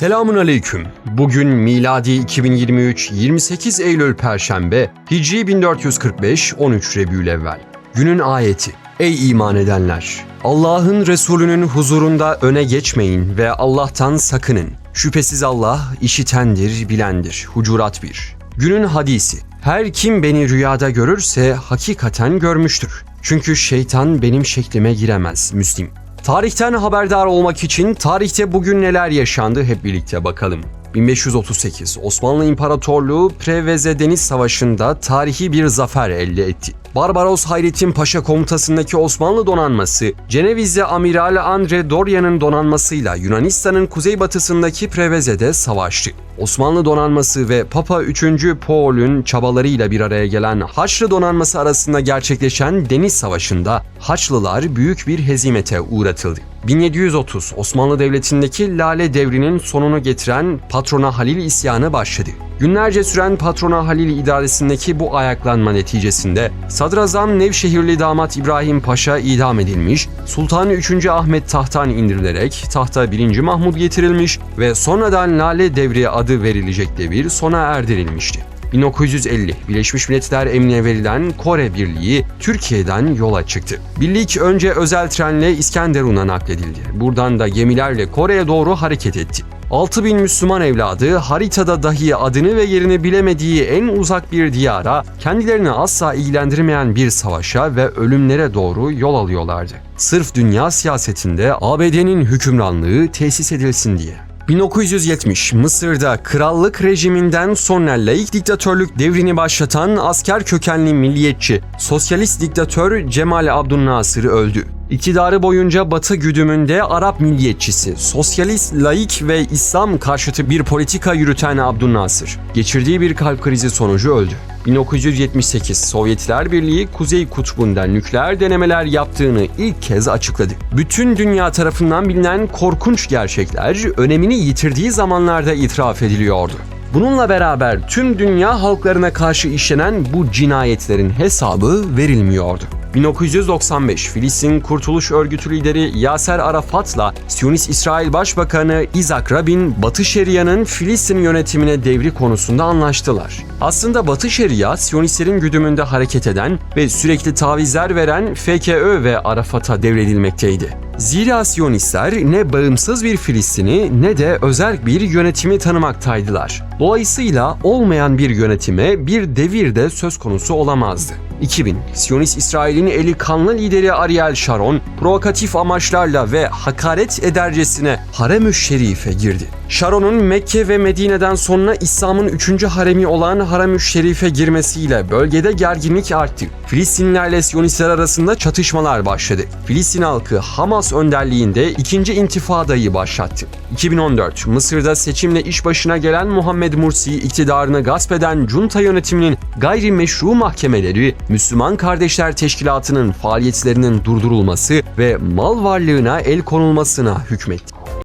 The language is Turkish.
Selamun aleyküm. Bugün miladi 2023 28 Eylül Perşembe, Hicri 1445 13 Rebülevvel. Günün ayeti. Ey iman edenler! Allah'ın Resulünün huzurunda öne geçmeyin ve Allah'tan sakının. Şüphesiz Allah işitendir, bilendir. Hucurat 1. Günün hadisi. Her kim beni rüyada görürse hakikaten görmüştür. Çünkü şeytan benim şeklime giremez. Müslim. Tarihten haberdar olmak için tarihte bugün neler yaşandı hep birlikte bakalım. 1538 Osmanlı İmparatorluğu Preveze Deniz Savaşı'nda tarihi bir zafer elde etti. Barbaros Hayrettin Paşa komutasındaki Osmanlı donanması, Cenevizli Amiral Andre Doria'nın donanmasıyla Yunanistan'ın kuzeybatısındaki Preveze'de savaştı. Osmanlı donanması ve Papa 3. Paul'ün çabalarıyla bir araya gelen Haçlı donanması arasında gerçekleşen Deniz Savaşı'nda Haçlılar büyük bir hezimete uğratıldı. 1730 Osmanlı Devleti'ndeki Lale Devri'nin sonunu getiren Patrona Halil isyanı başladı. Günlerce süren Patrona Halil idaresindeki bu ayaklanma neticesinde Sadrazam Nevşehirli damat İbrahim Paşa idam edilmiş, Sultan 3. Ahmet tahttan indirilerek tahta 1. Mahmud getirilmiş ve sonradan Lale Devri adı verilecek devir sona erdirilmişti. 1950 Birleşmiş Milletler emrine verilen Kore Birliği Türkiye'den yola çıktı. Birlik önce özel trenle İskenderun'a nakledildi. Buradan da gemilerle Kore'ye doğru hareket etti. 6000 Müslüman evladı haritada dahi adını ve yerini bilemediği en uzak bir diyara, kendilerini asla ilgilendirmeyen bir savaşa ve ölümlere doğru yol alıyorlardı. Sırf dünya siyasetinde ABD'nin hükümranlığı tesis edilsin diye. 1970 Mısır'da krallık rejiminden sonra laik diktatörlük devrini başlatan asker kökenli milliyetçi, sosyalist diktatör Cemal Abdülnasır öldü. İktidarı boyunca Batı güdümünde Arap milliyetçisi, sosyalist, laik ve İslam karşıtı bir politika yürüten Abdülnasır, geçirdiği bir kalp krizi sonucu öldü. 1978 Sovyetler Birliği Kuzey Kutbu'nda nükleer denemeler yaptığını ilk kez açıkladı. Bütün dünya tarafından bilinen korkunç gerçekler önemini yitirdiği zamanlarda itiraf ediliyordu. Bununla beraber tüm dünya halklarına karşı işlenen bu cinayetlerin hesabı verilmiyordu. 1995 Filistin Kurtuluş Örgütü lideri Yaser Arafat'la Siyonist İsrail Başbakanı Isaac Rabin, Batı Şeria'nın Filistin yönetimine devri konusunda anlaştılar. Aslında Batı Şeria, Siyonistlerin güdümünde hareket eden ve sürekli tavizler veren FKÖ ve Arafat'a devredilmekteydi. Zira Siyonistler ne bağımsız bir Filistin'i ne de özel bir yönetimi tanımaktaydılar. Dolayısıyla olmayan bir yönetime bir devir de söz konusu olamazdı. 2000 Siyonist İsrail'in eli kanlı lideri Ariel Sharon provokatif amaçlarla ve hakaret edercesine Harem-ü Şerif'e girdi. Sharon'un Mekke ve Medine'den sonra İslam'ın üçüncü haremi olan Harem-ü Şerif'e girmesiyle bölgede gerginlik arttı. Filistinlerle Siyonistler arasında çatışmalar başladı. Filistin halkı Hamas önderliğinde ikinci intifadayı başlattı. 2014 Mısır'da seçimle iş başına gelen Muhammed Mursi iktidarını gasp eden junta yönetiminin gayrimeşru mahkemeleri Müslüman Kardeşler Teşkilatı'nın faaliyetlerinin durdurulması ve mal varlığına el konulmasına hükmetti.